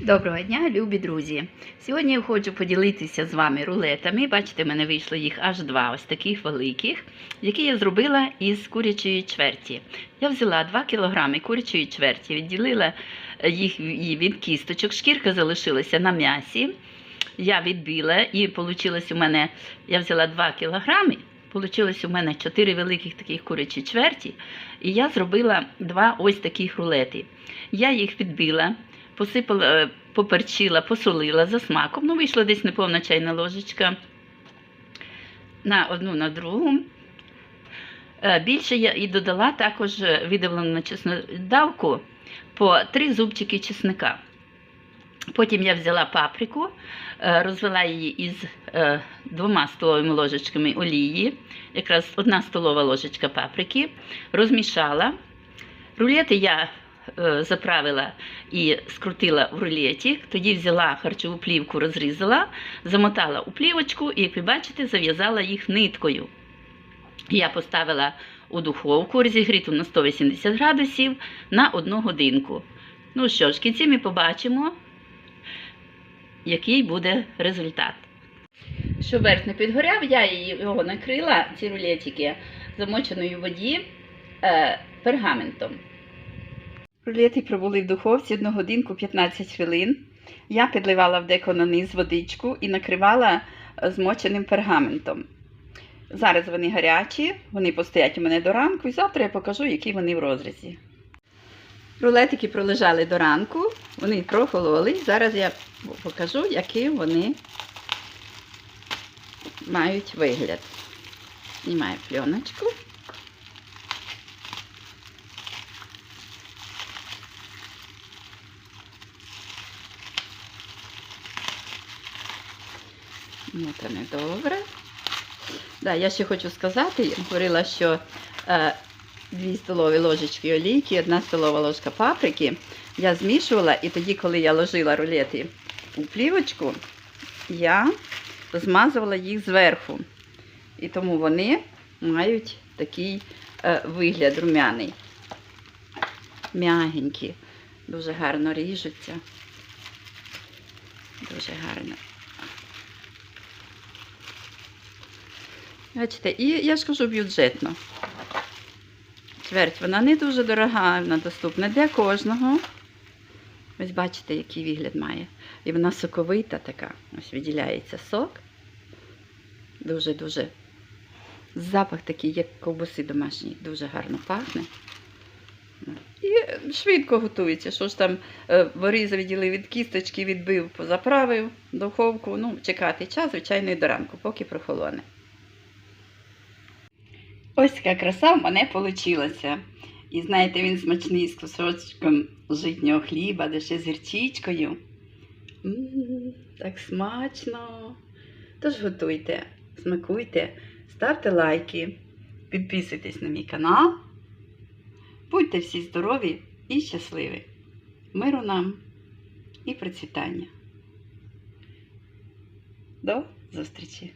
Доброго дня, любі друзі! Сьогодні я хочу поділитися з вами рулетами. Бачите, в мене вийшло їх аж два, ось таких великих, які я зробила із курячої чверті. Я взяла 2 кг курячої чверті, відділила їх від кісточок, шкірка залишилася на м'ясі. Я відбила і у мене, я взяла 2 кг, вийшло у мене 4 великих таких курячі чверті, і я зробила два ось таких рулети. Я їх відбила посипала, е, поперчила, посолила за смаком. Ну, вийшла десь неповна чайна ложечка на одну, на другу. Е, Більше я і додала також видавлену на чеснодавку по три зубчики чесника. Потім я взяла паприку, е, розвела її із е, двома столовими ложечками олії, якраз одна столова ложечка паприки, розмішала. Рулети я е, заправила і скрутила в рулеті. Тоді взяла харчову плівку, розрізала, замотала у плівочку і, як ви бачите, зав'язала їх ниткою. Я поставила у духовку розігріту на 180 градусів на одну годинку. Ну що ж, в кінці ми побачимо, який буде результат. Щоб верх не підгоряв, я його накрила, ці рулетики, замоченою воді е, пергаментом. Рулети пробули в духовці 1 годинку 15 хвилин. Я підливала в деко на низ водичку і накривала е, змоченим пергаментом. Зараз вони гарячі, вони постоять у мене до ранку, і завтра я покажу, які вони в розрізі. Рулетики пролежали до ранку, вони прохололи. Зараз я покажу, який вони мають вигляд. Знімаю пленочку. Ну, це не добре. Да, я ще хочу сказати, я говорила, що е, 2 столові ложечки олійки, 1 столова ложка паприки я змішувала, і тоді, коли я ложила рулети у плівочку, я змазувала їх зверху. І тому вони мають такий е, вигляд румяний. М'ягенькі, дуже гарно ріжуться. Дуже гарно. Бачите, і я ж кажу бюджетно. Чверть, вона не дуже дорога, вона доступна для кожного. Ось бачите, який вигляд має. І вона соковита така. Ось виділяється сок. Дуже-дуже. Запах такий, як ковбаси домашній, дуже гарно пахне. І швидко готується. Що ж там е, воріза відділив від кісточки, відбив, позаправив духовку. Ну, чекати час, звичайно, і до ранку, поки прохолоне. Ось така краса в мене вийшла. І знаєте, він смачний з кусочком житнього хліба, де ще з гірчичкою. Так смачно. Тож готуйте, смакуйте, ставте лайки, підписуйтесь на мій канал. Будьте всі здорові і щасливі. Миру нам і процвітання. До зустрічі!